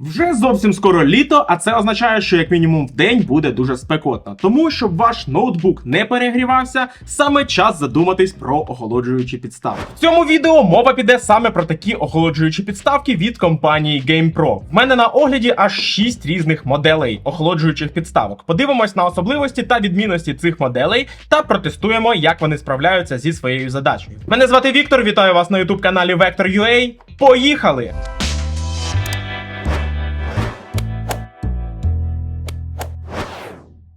Вже зовсім скоро літо, а це означає, що як мінімум в день буде дуже спекотно. Тому, щоб ваш ноутбук не перегрівався, саме час задуматись про охолоджуючі підставки. В цьому відео мова піде саме про такі охолоджуючі підставки від компанії GamePro. В мене на огляді аж 6 різних моделей охолоджуючих підставок. Подивимось на особливості та відмінності цих моделей та протестуємо, як вони справляються зі своєю задачею. Мене звати Віктор, вітаю вас на youtube каналі Vector.ua. Поїхали!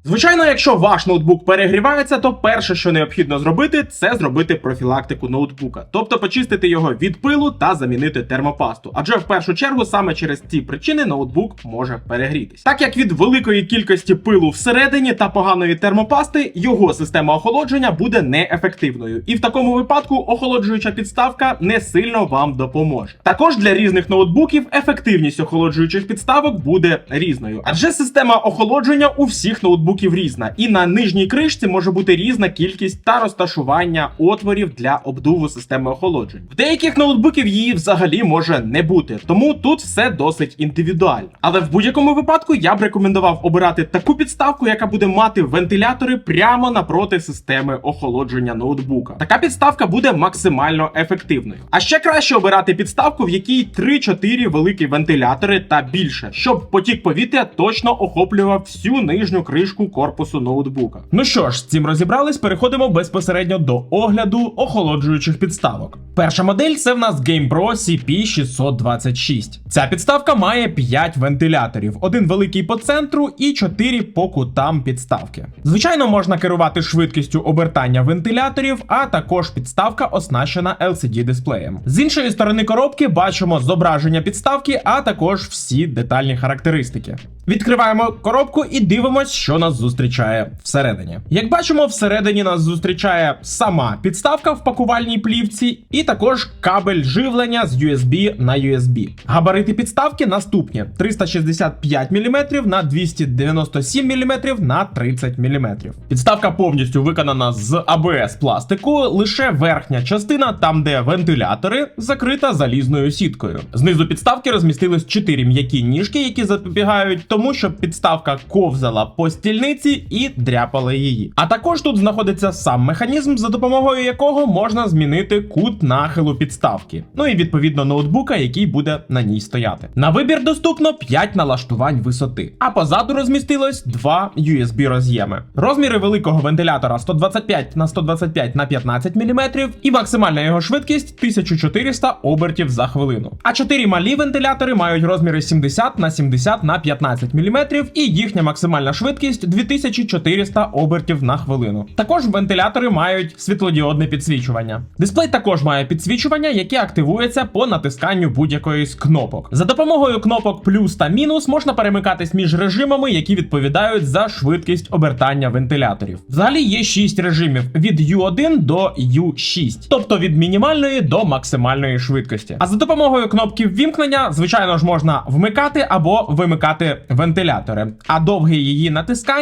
Звичайно, якщо ваш ноутбук перегрівається, то перше, що необхідно зробити, це зробити профілактику ноутбука, тобто почистити його від пилу та замінити термопасту. Адже в першу чергу саме через ці причини ноутбук може перегрітись. Так як від великої кількості пилу всередині та поганої термопасти, його система охолодження буде неефективною, і в такому випадку охолоджуюча підставка не сильно вам допоможе. Також для різних ноутбуків ефективність охолоджуючих підставок буде різною, адже система охолодження у всіх ноутбуків різна, і на нижній кришці може бути різна кількість та розташування отворів для обдуву системи охолодження. В деяких ноутбуків її взагалі може не бути, тому тут все досить індивідуально. Але в будь-якому випадку я б рекомендував обирати таку підставку, яка буде мати вентилятори прямо напроти системи охолодження ноутбука. Така підставка буде максимально ефективною. А ще краще обирати підставку, в якій 3-4 великі вентилятори та більше, щоб потік повітря точно охоплював всю нижню кришку корпусу ноутбука. Ну що ж, з цим розібрались, переходимо безпосередньо до огляду охолоджуючих підставок. Перша модель це в нас GamePro CP626. Ця підставка має 5 вентиляторів: один великий по центру і 4 по кутам підставки. Звичайно, можна керувати швидкістю обертання вентиляторів, а також підставка оснащена LCD дисплеєм. З іншої сторони коробки бачимо зображення підставки, а також всі детальні характеристики. Відкриваємо коробку і дивимось, що нас зустрічає всередині. Як бачимо, всередині нас зустрічає сама підставка в пакувальній плівці, і також кабель живлення з USB на USB. Габарити підставки наступні: 365 мм на 297 мм на 30 мм. Підставка повністю виконана з ABS пластику, лише верхня частина, там де вентилятори, закрита залізною сіткою. Знизу підставки розмістились 4 м'які ніжки, які запобігають тому, щоб підставка ковзала по стільниці і дряпала її. А також тут знаходиться сам механізм, за допомогою якого можна змінити кут нахилу підставки. Ну і відповідно ноутбука, який буде на ній стояти. На вибір доступно 5 налаштувань висоти, а позаду розмістилось два USB роз'єми. Розміри великого вентилятора 125 на 125 на 15 мм і максимальна його швидкість 1400 обертів за хвилину. А 4 малі вентилятори мають розміри 70 на 70 на 15 мм і їхня максимальна швидкість 2400 обертів на хвилину. Також вентилятори мають світлодіодне підсвічування. Дисплей також має підсвічування, яке активується по натисканню будь-якої з кнопок. За допомогою кнопок плюс та мінус можна перемикатись між режимами, які відповідають за швидкість обертання вентиляторів. Взагалі є 6 режимів від U1 до U6, тобто від мінімальної до максимальної швидкості. А за допомогою кнопки ввімкнення, звичайно ж, можна вмикати або вимикати вентилятори. А довге її натискання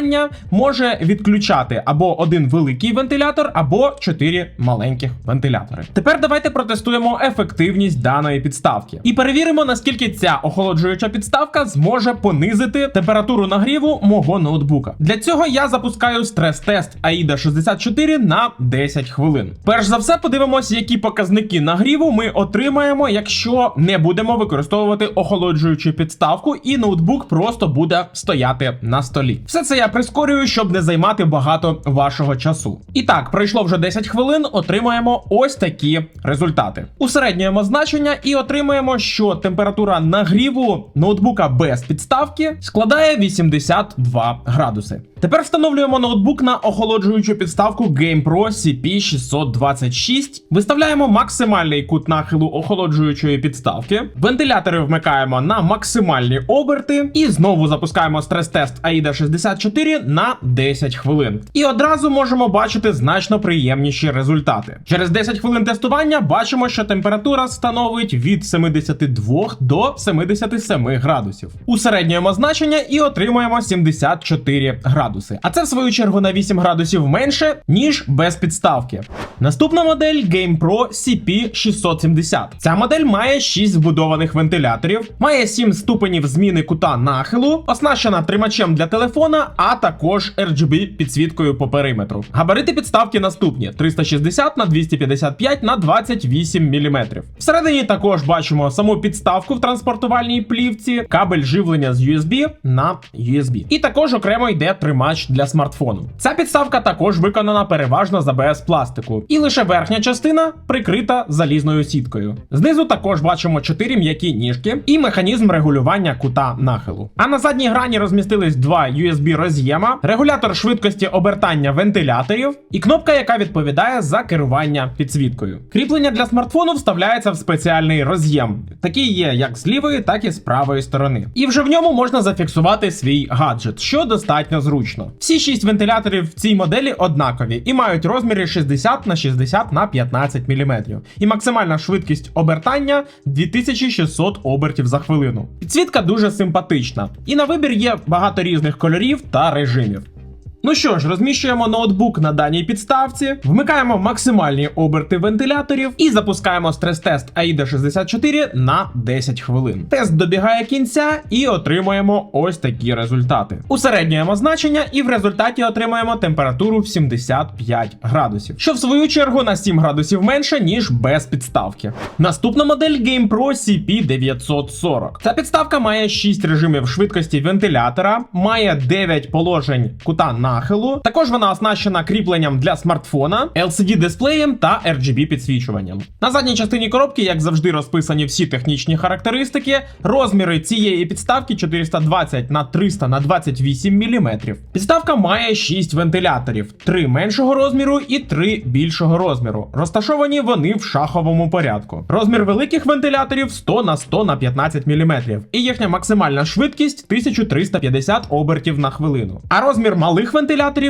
може відключати або один великий вентилятор, або 4 маленьких вентилятори. Тепер давайте протестуємо ефективність даної підставки і перевіримо, наскільки ця охолоджуюча підставка зможе понизити температуру нагріву мого ноутбука. Для цього я запускаю стрес-тест AIDA 64 на 10 хвилин. Перш за все, подивимося, які показники нагріву ми отримаємо, якщо не будемо використовувати охолоджуючу підставку, і ноутбук просто буде стояти на столі. Все це я прискорюю, щоб не займати багато вашого часу. І так, пройшло вже 10 хвилин, отримаємо ось такі результати. Усереднюємо значення і отримуємо, що температура нагріву ноутбука без підставки складає 82 градуси. Тепер встановлюємо ноутбук на охолоджуючу підставку GamePro CP626. Виставляємо максимальний кут нахилу охолоджуючої підставки. Вентилятори вмикаємо на максимальні оберти і знову запускаємо стрес-тест AIDA 64 на 10 хвилин. І одразу можемо бачити значно приємніші результати. Через 10 хвилин тестування бачимо, що температура становить від 72 до 77 градусів. Усереднюємо значення і отримуємо 74 градуси. Градуси. А це в свою чергу на 8 градусів менше, ніж без підставки. Наступна модель GamePro CP670. Ця модель має 6 збудованих вентиляторів, має 7 ступенів зміни кута нахилу, оснащена тримачем для телефона, а також RGB підсвіткою по периметру. Габарити підставки наступні: 360 на 255 на 28 мм. Всередині також бачимо саму підставку в транспортувальній плівці, кабель живлення з USB на USB. І також окремо йде тримач для смартфону. Ця підставка також виконана переважно з ABS пластику, і лише верхня частина прикрита залізною сіткою. Знизу також бачимо 4 м'які ніжки і механізм регулювання кута нахилу. А на задній грані розмістились два USB роз'єма, регулятор швидкості обертання вентиляторів і кнопка, яка відповідає за керування підсвіткою. Кріплення для смартфону вставляється в спеціальний роз'єм. Такий є як з лівої, так і з правої сторони. І вже в ньому можна зафіксувати свій гаджет, що достатньо зручно. Всі шість вентиляторів в цій моделі однакові і мають розміри 60 на 60 на 15 мм. І максимальна швидкість обертання 2600 обертів за хвилину. Підсвітка дуже симпатична, і на вибір є багато різних кольорів та режимів. Ну що ж, розміщуємо ноутбук на даній підставці, вмикаємо максимальні оберти вентиляторів і запускаємо стрес-тест AIDA 64 на 10 хвилин. Тест добігає кінця і отримуємо ось такі результати. Усереднюємо значення і в результаті отримаємо температуру в 75 градусів, що в свою чергу на 7 градусів менше, ніж без підставки. Наступна модель GamePro CP940. Ця підставка має 6 режимів швидкості вентилятора, має 9 положень кута нахилу. Також вона оснащена кріпленням для смартфона, LCD-дисплеєм та RGB підсвічуванням. На задній частині коробки, як завжди, розписані всі технічні характеристики. Розміри цієї підставки 420 на 300 на 28 мм. Підставка має 6 вентиляторів: 3 меншого розміру і 3 більшого розміру. Розташовані вони в шаховому порядку. Розмір великих вентиляторів 100 на 100 на 15 мм. І їхня максимальна швидкість 1350 обертів на хвилину. А розмір малих вентиляторів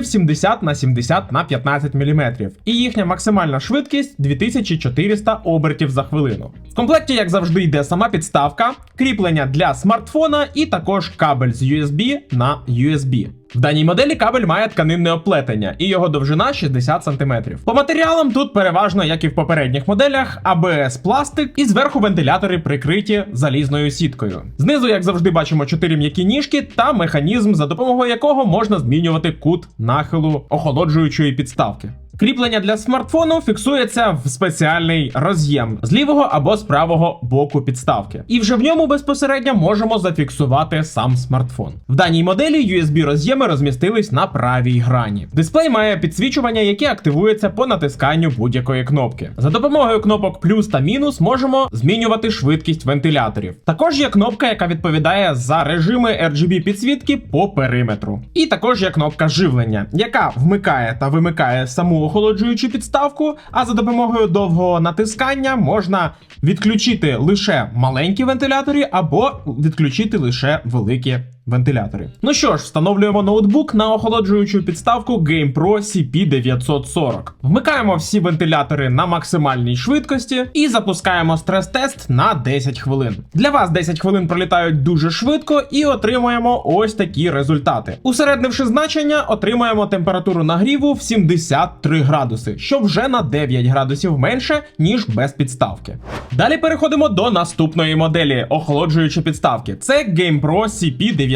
70 на 70 на 15 мм. І їхня максимальна швидкість 2400 обертів за хвилину. В комплекті, як завжди, йде сама підставка, кріплення для смартфона і також кабель з USB на USB. В даній моделі кабель має тканинне оплетення, і його довжина 60 см. По матеріалам тут переважно, як і в попередніх моделях, АБС пластик, і зверху вентилятори прикриті залізною сіткою. Знизу, як завжди, бачимо чотири м'які ніжки та механізм, за допомогою якого можна змінювати кут нахилу охолоджуючої підставки. Кріплення для смартфону фіксується в спеціальний роз'єм з лівого або з правого боку підставки. І вже в ньому безпосередньо можемо зафіксувати сам смартфон. В даній моделі USB роз'єми розмістились на правій грані. Дисплей має підсвічування, яке активується по натисканню будь-якої кнопки. За допомогою кнопок плюс та мінус можемо змінювати швидкість вентиляторів. Також є кнопка, яка відповідає за режими RGB підсвітки по периметру. І також є кнопка живлення, яка вмикає та вимикає саму охолоджуючу підставку, а за допомогою довгого натискання можна відключити лише маленькі вентилятори або відключити лише великі вентилятори. Ну що ж, встановлюємо ноутбук на охолоджуючу підставку GamePro CP940. Вмикаємо всі вентилятори на максимальній швидкості і запускаємо стрес-тест на 10 хвилин. Для вас 10 хвилин пролітають дуже швидко і отримуємо ось такі результати. Усереднивши значення, отримаємо температуру нагріву в 73 градуси, що вже на 9 градусів менше, ніж без підставки. Далі переходимо до наступної моделі охолоджуючої підставки. Це GamePro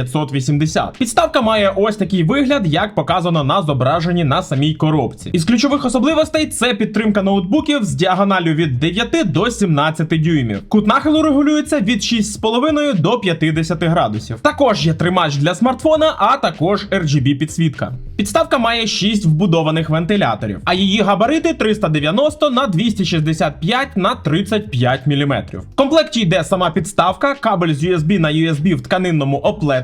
CP980. Підставка має ось такий вигляд, як показано на зображенні на самій коробці. Із ключових особливостей це підтримка ноутбуків з діагоналю від 9 до 17 дюймів. Кут нахилу регулюється від 6,5 до 50 градусів. Також є тримач для смартфона, а також RGB підсвітка. Підставка має 6 вбудованих вентиляторів, а її габарити 390 на 265 на 35 мм. В комплекті йде сама підставка, кабель з USB на USB в тканинному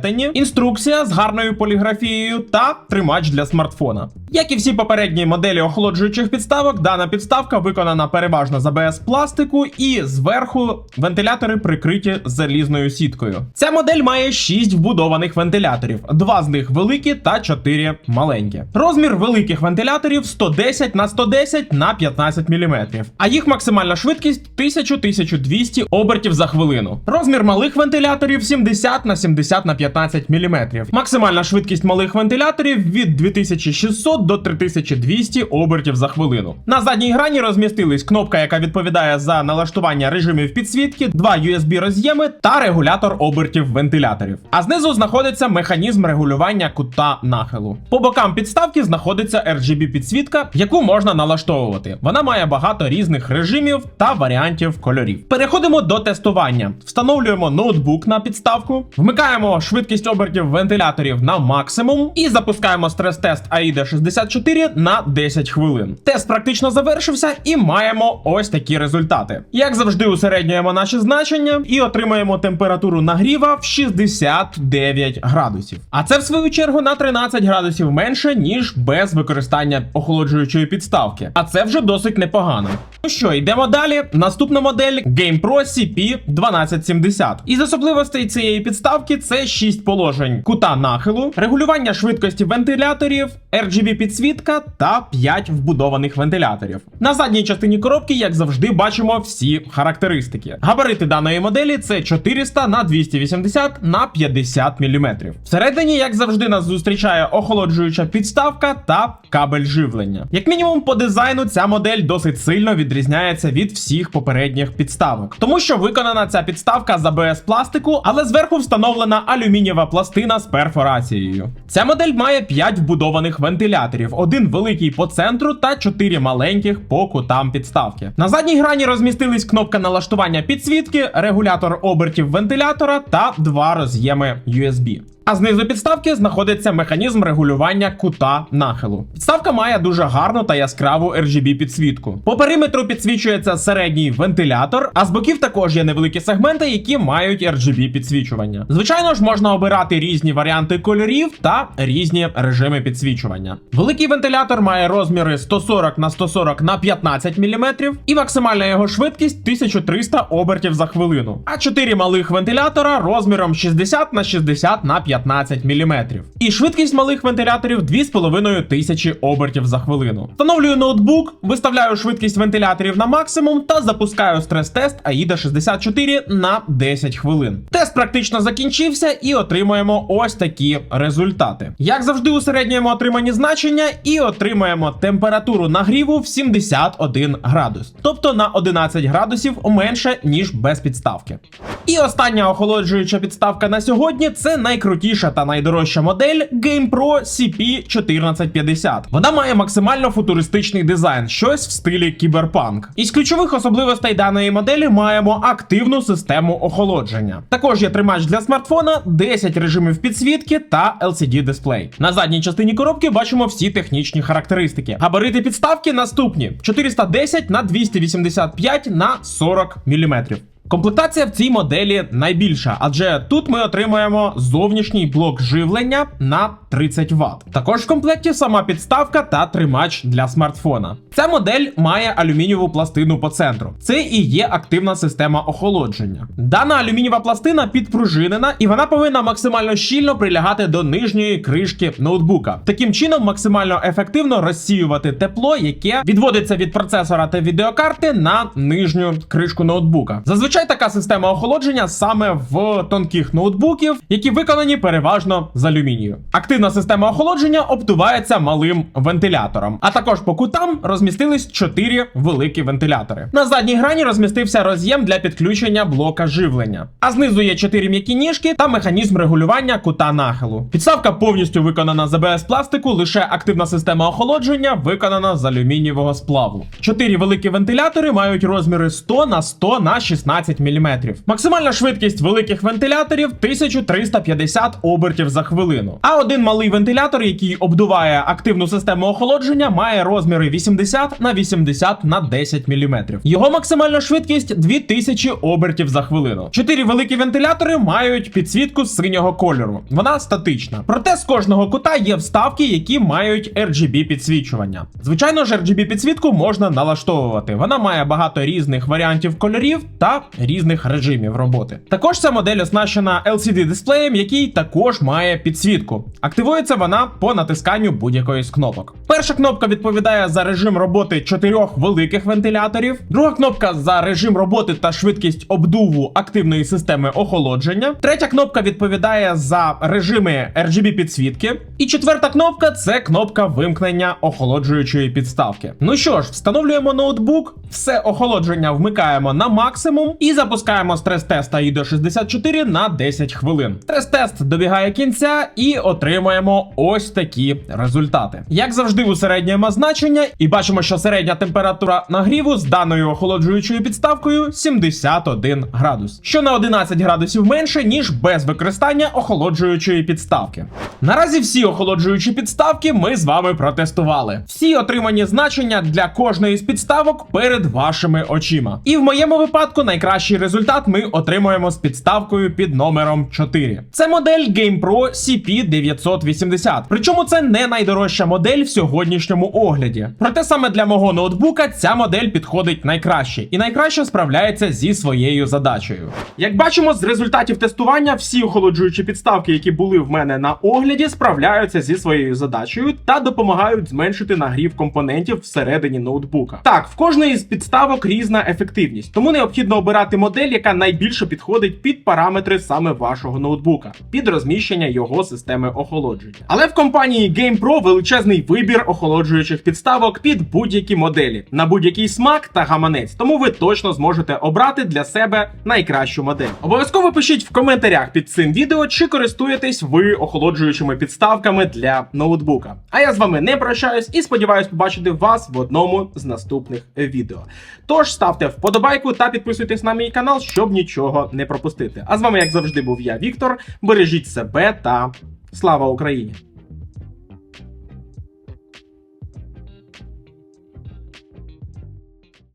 оплетенні, інструкція з гарною поліграфією та тримач для смартфона. Як і всі попередні моделі охолоджуючих підставок, дана підставка виконана переважно з АБС пластику і зверху вентилятори прикриті залізною сіткою. Ця модель має 6 вбудованих вентиляторів, два з них великі та 4 маленькі. Розмір великих вентиляторів 110 на 110 на 15 мм, а їх максимальна швидкість 1000-1200 обертів за хвилину. Розмір малих вентиляторів 70 на 70 на 15 мм. Максимальна швидкість малих вентиляторів від 2600 до 3200 обертів за хвилину. На задній грані розмістились кнопка, яка відповідає за налаштування режимів підсвітки, два USB роз'єми та регулятор обертів вентиляторів. А знизу знаходиться механізм регулювання кута нахилу. По бокам підставки знаходиться RGB підсвітка, яку можна налаштовувати. Вона має багато різних режимів та варіантів кольорів. Переходимо до тестування. Встановлюємо ноутбук на підставку, вмикаємо швидкість обертів вентиляторів на максимум і запускаємо стрес-тест AIDA 64 на 10 хвилин. Тест практично завершився і маємо ось такі результати. Як завжди, усереднюємо наші значення і отримаємо температуру нагріва в 69 градусів. А це в свою чергу на 13 градусів менше, ніж без використання охолоджуючої підставки. А це вже досить непогано. Ну що, йдемо далі. Наступна модель GamePro CP 1270. Із особливостей цієї підставки це 6 положень кута нахилу, регулювання швидкості вентиляторів, RGB підсвітка та 5 вбудованих вентиляторів. На задній частині коробки, як завжди, бачимо всі характеристики. Габарити даної моделі це 400 на 280 на 50 мм. Всередині, як завжди, нас зустрічає охолоджуюча підставка та кабель живлення. Як мінімум, по дизайну ця модель досить сильно відрізняється від всіх попередніх підставок, тому що виконана ця підставка з ABS пластику, але зверху встановлена алюмінієва пластина з перфорацією. Ця модель має 5 вбудованих вентиляторів: один великий по центру та чотири маленьких по кутам підставки. На задній грані розмістились кнопка налаштування підсвітки, регулятор обертів вентилятора та два роз'єми USB. А знизу підставки знаходиться механізм регулювання кута нахилу. Підставка має дуже гарну та яскраву RGB підсвітку. По периметру підсвічується середній вентилятор, а з боків також є невеликі сегменти, які мають RGB підсвічування. Звичайно ж, можна обирати різні варіанти кольорів та різні режими підсвічування. Великий вентилятор має розміри 140 на 140 на 15 мм і максимальна його швидкість 1300 обертів за хвилину. А 4 малих вентилятора розміром 60 на 60 на 15 мм. І швидкість малих вентиляторів 2500 обертів за хвилину. Встановлюю ноутбук, виставляю швидкість вентиляторів на максимум та запускаю стрес-тест AIDA 64 на 10 хвилин. Тест практично закінчився і отримуємо ось такі результати. Як завжди, усереднюємо отримані значення і отримуємо температуру нагріву в 71 градус, тобто на 11 градусів менше, ніж без підставки. І остання охолоджуюча підставка на сьогодні це найкрутіша та найдорожча модель GamePro CP1450. Вона має максимально футуристичний дизайн, щось в стилі кіберпанк. Із ключових особливостей даної моделі маємо активну систему охолодження. Також є тримач для смартфона, 10 режимів підсвітки та LCD дисплей. На задній частині коробки бачимо всі технічні характеристики. Габарити підставки наступні: 410 на 285 на 40 мм. Комплектація в цій моделі найбільша, адже тут ми отримаємо зовнішній блок живлення на 30 Вт. Також в комплекті сама підставка та тримач для смартфона. Ця модель має алюмінієву пластину по центру. Це і є активна система охолодження. Дана алюмінієва пластина підпружинена і вона повинна максимально щільно прилягати до нижньої кришки ноутбука. Таким чином максимально ефективно розсіювати тепло, яке відводиться від процесора та відеокарти на нижню кришку ноутбука. Зазвичай така система охолодження саме в тонких ноутбуків, які виконані переважно з алюмінію. Активна система охолодження обдувається малим вентилятором, а також по кутам розмістились 4 великі вентилятори. На задній грані розмістився роз'єм для підключення блока живлення. А знизу є 4 м'які ніжки та механізм регулювання кута нахилу. Підставка повністю виконана з АБС пластику, лише активна система охолодження виконана з алюмінієвого сплаву. Чотири великі вентилятори мають розміри 100 на 100 на 16 20 мм. Максимальна швидкість великих вентиляторів 1350 обертів за хвилину. А один малий вентилятор, який обдуває активну систему охолодження, має розміри 80 на 80 на 10 мм. Його максимальна швидкість 2000 обертів за хвилину. Чотири великі вентилятори мають підсвітку синього кольору. Вона статична. Проте з кожного кута є вставки, які мають RGB підсвічування. Звичайно ж, RGB підсвітку можна налаштовувати. Вона має багато різних варіантів кольорів та різних режимів роботи. Також ця модель оснащена LCD дисплеєм, який також має підсвітку. Активується вона по натисканню будь-якої з кнопок. Перша кнопка відповідає за режим роботи чотирьох великих вентиляторів. Друга кнопка за режим роботи та швидкість обдуву активної системи охолодження. Третя кнопка відповідає за режими RGB підсвітки. І четверта кнопка це кнопка вимкнення охолоджуючої підставки. Ну що ж, встановлюємо ноутбук, все охолодження вмикаємо на максимум і запускаємо стрес-тест IDO 64 на 10 хвилин. Стрес-тест добігає кінця і отримуємо ось такі результати. Як завжди, усереднюємо значення і бачимо, що середня температура нагріву з даною охолоджуючою підставкою 71 градус, що на 11 градусів менше, ніж без використання охолоджуючої підставки. Наразі всі охолоджуючі підставки ми з вами протестували. Всі отримані значення для кожної з підставок перед вашими очима. І в моєму випадку найкращий результат ми отримуємо з підставкою під номером 4. Це модель GamePro CP980. Причому це не найдорожча модель в сьогоднішньому огляді. Проте саме для мого ноутбука ця модель підходить найкраще і найкраще справляється зі своєю задачею. Як бачимо, з результатів тестування всі охолоджуючі підставки, які були в мене на огляді, справляються зі своєю задачею та допомагають зменшити нагрів компонентів всередині ноутбука. Так, в кожної з підставок різна ефективність, тому необхідно обирати модель, яка найбільше підходить під параметри саме вашого ноутбука, під розміщення його системи охолодження. Але в компанії GamePro величезний вибір охолоджуючих підставок під будь-які моделі, на будь-який смак та гаманець, тому ви точно зможете обрати для себе найкращу модель. Обов'язково пишіть в коментарях під цим відео, чи користуєтесь ви охолоджуючими підставками для ноутбука. А я з вами не прощаюсь і сподіваюсь побачити вас в одному з наступних відео. Тож ставте вподобайку та підписуйтесь на мій канал, щоб нічого не пропустити. А з вами, як завжди, був я, Віктор. Бережіть себе та слава Україні!